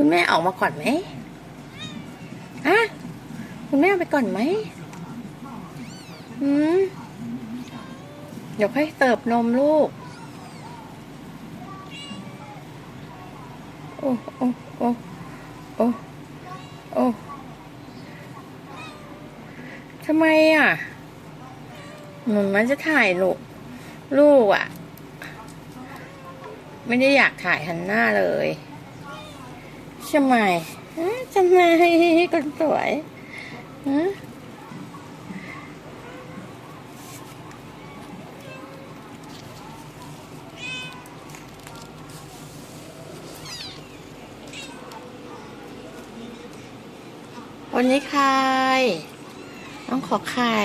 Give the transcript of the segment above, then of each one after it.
คุณแม่ออกมาก่อนไหมอะคุณแม่ไปก่อนไหมอืมเดี๋ยวค่อยเติบนมลูก โอ้ โอ้ โอ้ โอ้ โอ้ ทำไมอะหนูมันจะถ่ายลูก ลูกอะ ไม่ได้อยากถ่ายหันหน้าเลย ทำไมฮะทำไมคนสวยฮะวันนี้ใครน้องขอไข่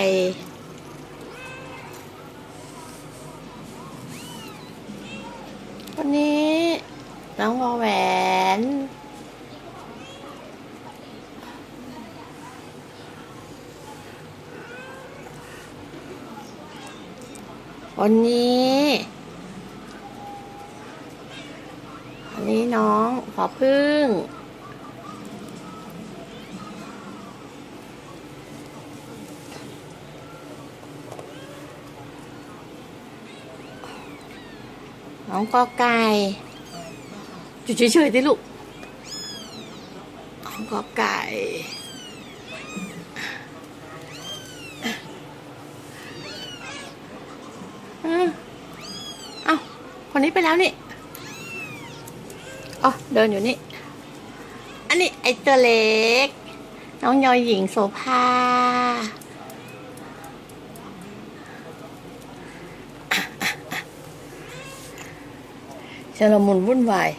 วันนี้น้องวอแหวน วันนี้วันนี้น้องขอพึ่ง น้องกอไก่อยู่เฉยๆดิลูกน้องกอไก่ อืมเอ้า คนนี้ไปแล้วนี่อ๋อเดินอยู่นี่ อันนี้ไอตัวเล็ก น้องยอยหญิงโสภาเชลมุนวุ่นวาย